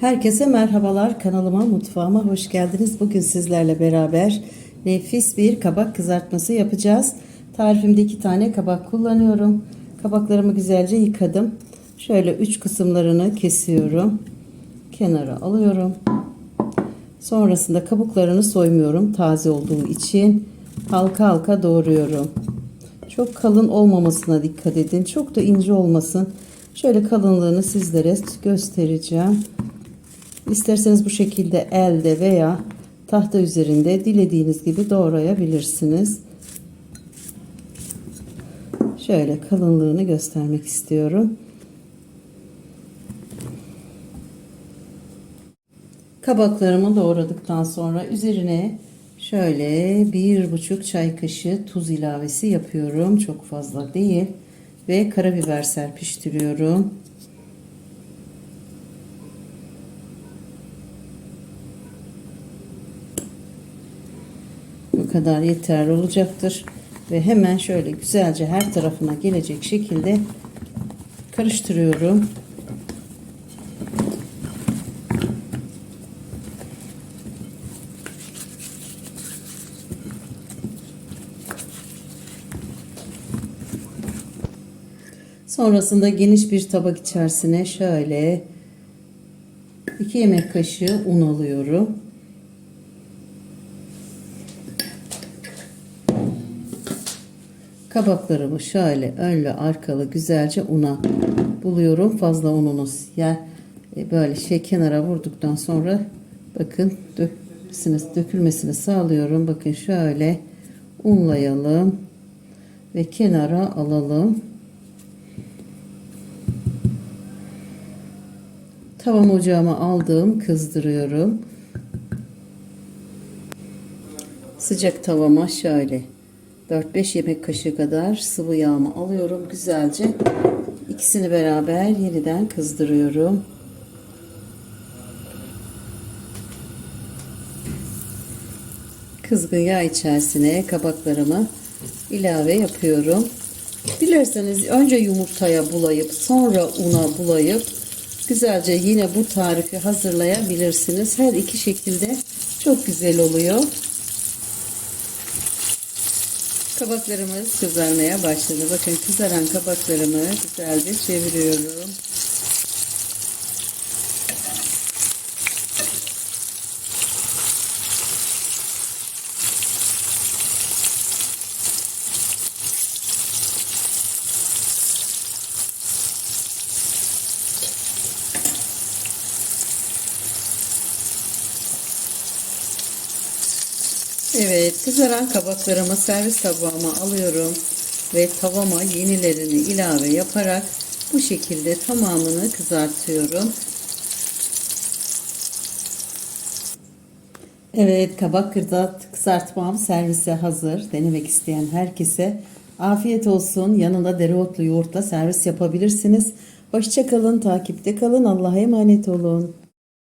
Herkese merhabalar kanalıma mutfağıma hoş geldiniz. Bugün sizlerle beraber nefis bir kabak kızartması yapacağız. Tarifimde iki tane kabak kullanıyorum. Kabaklarımı güzelce yıkadım. Şöyle üç kısımlarını kesiyorum. Kenara alıyorum. Sonrasında kabuklarını soymuyorum taze olduğu için. Halka halka doğruyorum. Çok kalın olmamasına dikkat edin. Çok da ince olmasın. Şöyle kalınlığını sizlere göstereceğim. İsterseniz bu şekilde elde veya tahta üzerinde dilediğiniz gibi doğrayabilirsiniz. Şöyle kalınlığını göstermek istiyorum. Kabaklarımı doğradıktan sonra üzerine şöyle bir buçuk çay kaşığı tuz ilavesi yapıyorum. Çok fazla değil. Ve karabiber serpiştiriyorum. Kadar yeterli olacaktır. Ve hemen şöyle güzelce her tarafına gelecek şekilde karıştırıyorum. Sonrasında geniş bir tabak içerisine şöyle 2 yemek kaşığı un alıyorum. Kabaklarımı şöyle önlü arkalı güzelce una buluyorum. Fazla ununuz yani böyle şey kenara vurduktan sonra bakın dökmesini, dökülmesini sağlıyorum. Bakın şöyle unlayalım ve kenara alalım. Tavam ocağıma aldım, kızdırıyorum. Sıcak tavama şöyle 4-5 yemek kaşığı kadar sıvı yağımı alıyorum güzelce. İkisini beraber yeniden kızdırıyorum. Kızgın yağ içerisine kabaklarımı ilave yapıyorum. Dilerseniz önce yumurtaya bulayıp sonra una bulayıp güzelce yine bu tarifi hazırlayabilirsiniz. Her iki şekilde çok güzel oluyor. Kabaklarımız kızarmaya başladı. Bakın kızaran kabaklarımı güzelce çeviriyorum. Evet, kızaran kabaklarımı servis tabağıma alıyorum ve tavama yenilerini ilave yaparak bu şekilde tamamını kızartıyorum. Evet, kabak kızart, kızartmam servise hazır. Denemek isteyen herkese afiyet olsun. Yanında dereotlu yoğurtla servis yapabilirsiniz. Hoşçakalın, takipte kalın. Allah'a emanet olun.